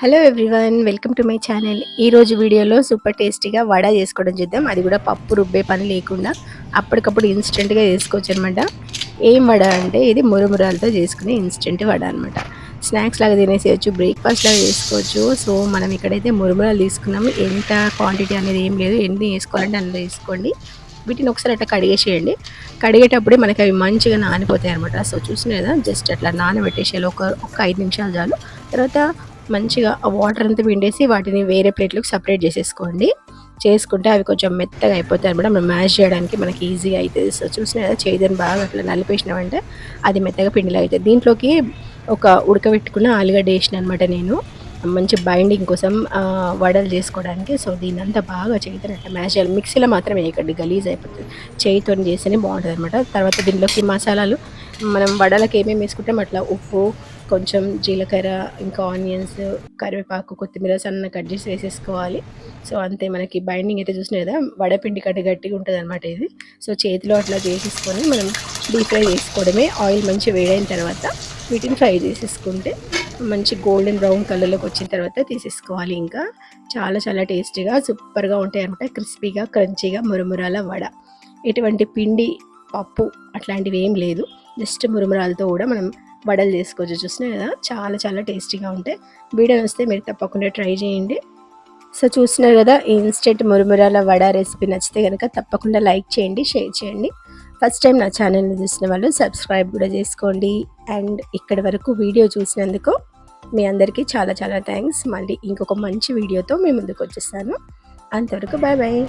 Hello everyone welcome to my channel. ఈరోజు వీడియోలో super టేస్టీగా వడ చేసుకోవడం చూద్దాం. అది కూడా పప్పు రుబ్బే పని లేకుండా అప్పటికప్పుడు ఇన్స్టెంట్గా చేసుకోవచ్చు అనమాట ఏం వడ అంటే ఇది మురుమురాలతో చేసుకునే ఇన్స్టెంట్ వడ అనమాట స్నాక్స్ లాగా తినేసేయచ్చు బ్రేక్ఫాస్ట్ లాగా చేసుకోవచ్చు. సో మనం ఇక్కడైతే మురుమురాలు తీసుకున్నాము. ఎంత క్వాంటిటీ అనేది ఏం లేదు. ఎన్ని వేసుకోవాలంటే అందులో వేసుకోండి. వీటిని ఒకసారి అట్లా కడిగేసేయండి. కడిగేటప్పుడే మనకి అవి మంచిగా నానిపోతాయి అనమాట సో చూసిన కదా? జస్ట్ అట్లా నానబెట్టేసేయాలి. ఒక ఒక ఐదు నిమిషాలు చాలు. తర్వాత మంచిగా ఆ వాటర్ అంతా పిండేసి వాటిని వేరే ప్లేట్లోకి సపరేట్ చేసేసుకోండి. చేసుకుంటే అవి కొంచెం మెత్తగా అయిపోతాయి అనమాట మనం మ్యాష్ చేయడానికి మనకి ఈజీగా అవుతుంది సో చూసిన కదా చేదని బాగా అట్లా నలిపేసినామంటే అది మెత్తగా పిండిలో అవుతుంది దీంట్లోకి ఒక ఉడకబెట్టుకున్న ఆలుగడ్డ వేసిన అనమాట నేను. మంచి బైండింగ్ కోసం వడలు చేసుకోవడానికి. సో దీన్ని అంతా బాగా చేతిని అట్లా మ్యాష్ చేయాలి. మిక్సీలో మాత్రం వేయకండి. గలీజ్ అయిపోతుంది. చేయితో చేస్తేనే బాగుంటుంది అనమాట తర్వాత దీనిలోకి మసాలాలు. మనం వడలకు ఏమేమి వేసుకుంటాం అట్లా ఉప్పు కొంచెం జీలకర్ర ఇంకా ఆనియన్స్ కరివేపాకు కొత్తిమీర సన్న కట్ చేసి వేసేసుకోవాలి. సో అంతే మనకి బైండింగ్ అయితే చూసిన కదా వడపిండి కట్టి గట్టిగా ఉంటుంది అనమాట ఇది. సో చేతిలో అట్లా చేసేసుకొని మనం డీప్ ఫ్రై చేసుకోవడమే. ఆయిల్ మంచి వేడైన తర్వాత వీటిని ఫ్రై చేసేసుకుంటే మంచి గోల్డెన్ బ్రౌన్ కలర్లోకి వచ్చిన తర్వాత తీసేసుకోవాలి ఇంకా. చాలా చాలా టేస్టీగా సూపర్గా ఉంటాయి అనమాట క్రిస్పీగా క్రంచీగా మురుమురాల వడ. ఎటువంటి పిండి పప్పు అట్లాంటివి ఏం లేదు. జస్ట్ మురుమురాలతో కూడా మనం వడలు చేసుకోవచ్చు. చూసినా కదా చాలా చాలా టేస్టీగా ఉంటాయి. వీడియో వస్తే మీరు తప్పకుండా ట్రై చేయండి. సో చూసినారు కదా ఈ ఇన్స్టెంట్ మురుమురాల వడ రెసిపీ నచ్చితే కనుక తప్పకుండా లైక్ చేయండి షేర్ చేయండి. ఫస్ట్ టైం నా ఛానల్ని చూసిన వాళ్ళు సబ్స్క్రైబ్ కూడా చేసుకోండి. అండ్ ఇక్కడి వరకు వీడియో చూసినందుకు మీ అందరికీ చాలా చాలా థ్యాంక్స్. మళ్ళీ ఇంకొక మంచి వీడియోతో మీ ముందుకు వచ్చేస్తాను. అంతవరకు బాయ్ బాయ్